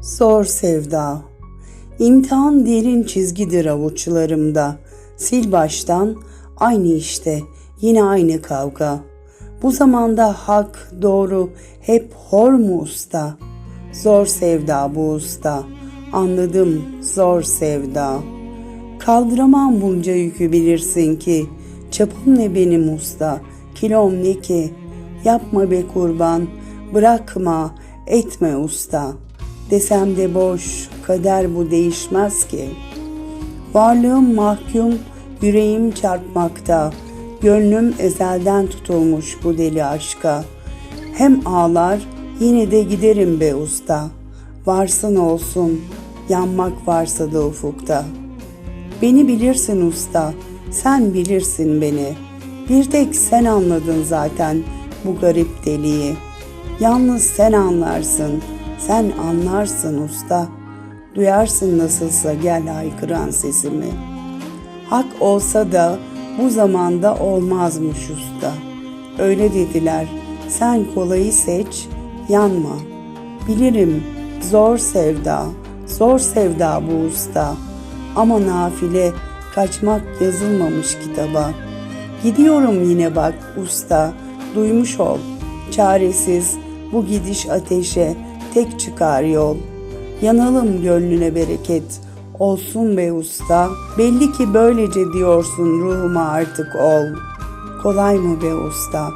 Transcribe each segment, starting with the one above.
Zor sevda. İmtihan derin çizgidir avuçlarımda. Sil baştan aynı işte, yine aynı kavga. Bu zamanda hak, doğru hep hor mu usta? Zor sevda bu usta. Anladım zor sevda. Kaldıramam bunca yükü bilirsin ki. Çapım ne benim usta, kilom ne ki? Yapma be kurban, bırakma, etme usta. Desem de boş, kader bu değişmez ki. Varlığım mahkum, yüreğim çarpmakta. Gönlüm ezelden tutulmuş bu deli aşka. Hem ağlar, yine de giderim be usta. Varsın olsun, yanmak varsa da ufukta. Beni bilirsin usta, sen bilirsin beni. Bir tek sen anladın zaten bu garip deliği. Yalnız sen anlarsın, sen anlarsın usta. Duyarsın nasılsa gel haykıran sesimi. Hak olsa da bu zamanda olmazmış usta. Öyle dediler, sen kolayı seç, yanma. Bilirim zor sevda, zor sevda bu usta. Ama nafile kaçmak yazılmamış kitaba. Gidiyorum yine bak usta, duymuş ol. Çaresiz bu gidiş ateşe tek çıkar yol. Yanalım gönlüne bereket, olsun be usta. Belli ki böylece diyorsun ruhuma artık ol. Kolay mı be usta?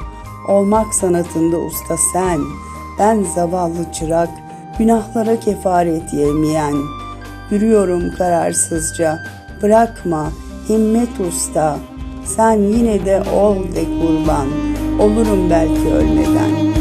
Olmak sanatında usta sen. Ben zavallı çırak, günahlara kefaret yemeyen. Yürüyorum kararsızca, bırakma himmet usta. Sen yine de ol de kurban, olurum belki ölmeden.''